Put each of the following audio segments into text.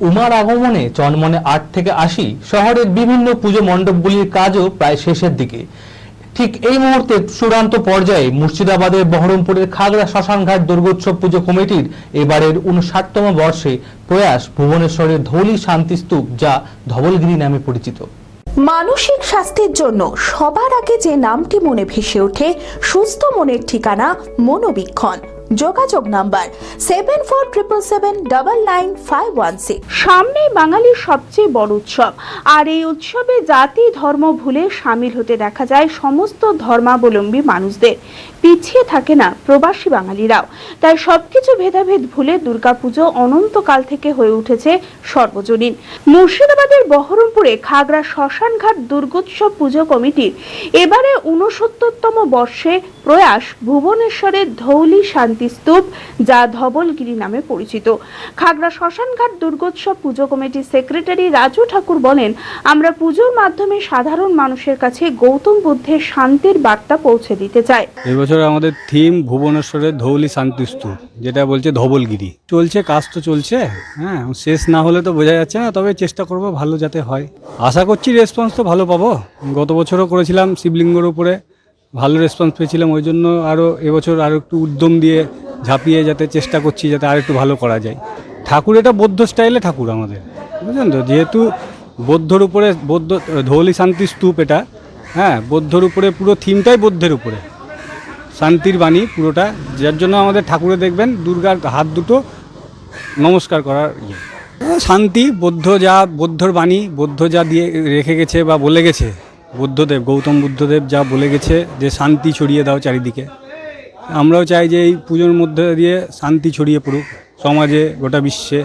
উমার আগমনে চনমনে আট থেকে আশি শহরের বিভিন্ন পুজো মণ্ডপগুলির কাজও প্রায় শেষের দিকে। ঠিক এই মুহূর্তে চূড়ান্ত পর্যায়ে মুর্শিদাবাদের বহরমপুরের খাগড়া শ্মশানঘাট দুর্গোৎসব পুজো কমিটির এবারের উনষাটতম বর্ষে প্রয়াস ভুবনেশ্বরের ধৌলি শান্তিস্তূপ যা ধবলগিরি নামে পরিচিত। মানসিক স্বাস্থ্যের জন্য সবার আগে যে নামটি মনে ভেসে ওঠে, সুস্থ মনের ঠিকানা মনোবীক্ষণ। যোগাযোগ number seven four triple seven double nine five one six সামনে বাঙালির সবচেয়ে বড় উৎসব। আর এই উৎসবে জাতি, ধর্ম, ভুলে সামিল হতে দেখা যায় সমস্ত ধর্মাবলম্বী মানুষদের। পিছিয়ে থাকে না প্রবাসী বাঙালিরাও। তাই সবকিছু ভেদাভেদ ভুলে দুর্গাপুজো অনন্তকাল থেকে হয়ে উঠেছে সর্বজনীন। মুর্শিদাবাদের বহরমপুরে খাগড়া শ্মশানঘাট দুর্গোৎসব পুজো কমিটির এবারে উনসত্তরতম বর্ষে প্রয়াস ভুবনেশ্বরের ধৌলি শান্তিস্তূপ যা ধবলগিরি নামে পরিচিত। খাগড়া শ্মশানঘাট দুর্গোৎসব পুজো কমিটির সেক্রেটারি রাজু ঠাকুর বলেন, আমরা পুজোর মাধ্যমে সাধারণ মানুষের কাছে গৌতম বুদ্ধের শান্তির বার্তা পৌঁছে দিতে চাই। এবছর আমাদের থিম ভুবনেশ্বরের ধৌলি শান্তিস্তূপ যেটা বলছে ধবলগিরি। চলছে, কাজ তো চলছে হ্যাঁ শেষ না হলে তো বোঝা যাচ্ছে না, তবে চেষ্টা করব ভালো যাতে হয়। আশা করছি রেসপন্স তো ভালো পাবো। গত বছরও করেছিলাম শিবলিঙ্গর উপরে ভালো রেসপন্স পেয়েছিলাম, ওই জন্য আরও এবছর আরও একটু উদ্যম দিয়ে ঝাঁপিয়ে যাতে চেষ্টা করছি যাতে আর একটু ভালো করা যায়। ঠাকুর এটা বৌদ্ধ স্টাইলে ঠাকুর আমাদের, বুঝলেন তো? যেহেতু বৌদ্ধর উপরে, বৌদ্ধ, ধৌলি শান্তি স্তূপ এটা হ্যাঁ বৌদ্ধর উপরে পুরো থিমটাই বৌদ্ধের উপরে। শান্তির বাণী পুরোটা, যার জন্য আমাদের ঠাকুরে দেখবেন দুর্গার হাত দুটো নমস্কার করার ইয়ে। শান্তি, বৌদ্ধ যা, বৌদ্ধর বাণী, বৌদ্ধ যা দিয়ে রেখে গেছে বা বলে গেছে বুদ্ধদেব, গৌতম বুদ্ধদেব যা বলে গেছে যে শান্তি ছড়িয়ে দাও চারিদিকে। আমরাও চাই যে এই পুজোর মধ্যে দিয়ে শান্তি ছড়িয়ে পড়ুক, সমাজে গোটা বিশ্বে,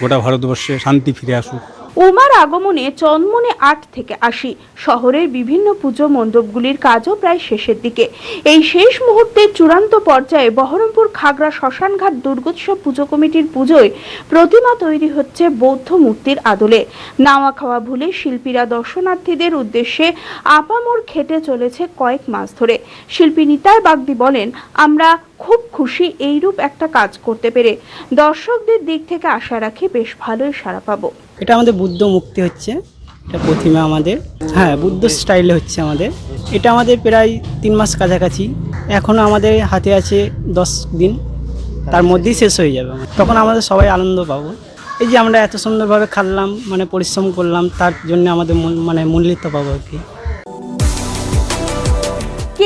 গোটা ভারতবর্ষে শান্তি ফিরে আসুক। উমার আগমনে চন্মনে আট থেকে আশি, শহরের বিভিন্ন পুজো মণ্ডপগুলির কাজও প্রায় শেষের দিকে। এই শেষ মুহূর্তে চূড়ান্ত পর্যায়ে বহরমপুর খাগড়া শ্মশানঘাট দুর্গোৎসব পুজো কমিটির পুজোয় প্রতিমা তৈরি হচ্ছে বৌদ্ধ মূর্তির আদলে। নাওয়া খাওয়া ভুলে শিল্পীরা দর্শনার্থীদের উদ্দেশ্যে আপামর খেটে চলেছে কয়েক মাস ধরে। শিল্পী নিতাই বাগদি বলেন, আমরা খুব খুশি এইরূপ একটা কাজ করতে পেরে দর্শকদের দিক থেকে আশা রাখি বেশ ভালোই সাড়া পাবো। এটা আমাদের বুদ্ধ মুক্তি হচ্ছে, এটা প্রতিমা আমাদের। হ্যাঁ বুদ্ধ স্টাইলে হচ্ছে আমাদের। এটা আমাদের প্রায় তিন মাস কাছাকাছি। এখনও আমাদের হাতে আছে দশ দিন। তার মধ্যেই শেষ হয়ে যাবে। তখন আমাদের সবাই আনন্দ পাবো। এই যে আমরা এত সুন্দরভাবে খাটলাম মানে পরিশ্রম করলাম, তার জন্য আমাদের মানে মূল্যিত পাবো আর কি।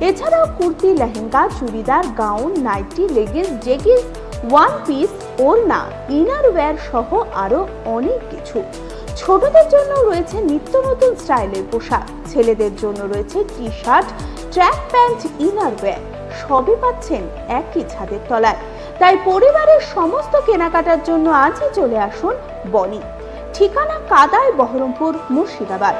এছাড়াও kurti, lehenga, churidar, gown, nighty leggings jeggings one piece ওড়না ওয়্যার সহ আরও অনেক কিছু। ছোটদের জন্য রয়েছে নিত্য নতুন স্টাইলের পোশাক। ছেলেদের জন্য রয়েছে T shirt track pant inner wear সবই পাচ্ছেন একই ছাদের তলায়। তাই পরিবারের সমস্ত কেনাকাটার জন্য আজই চলে আসুন বনি। ঠিকানা কাদায় বহরমপুর, মুর্শিদাবাদ।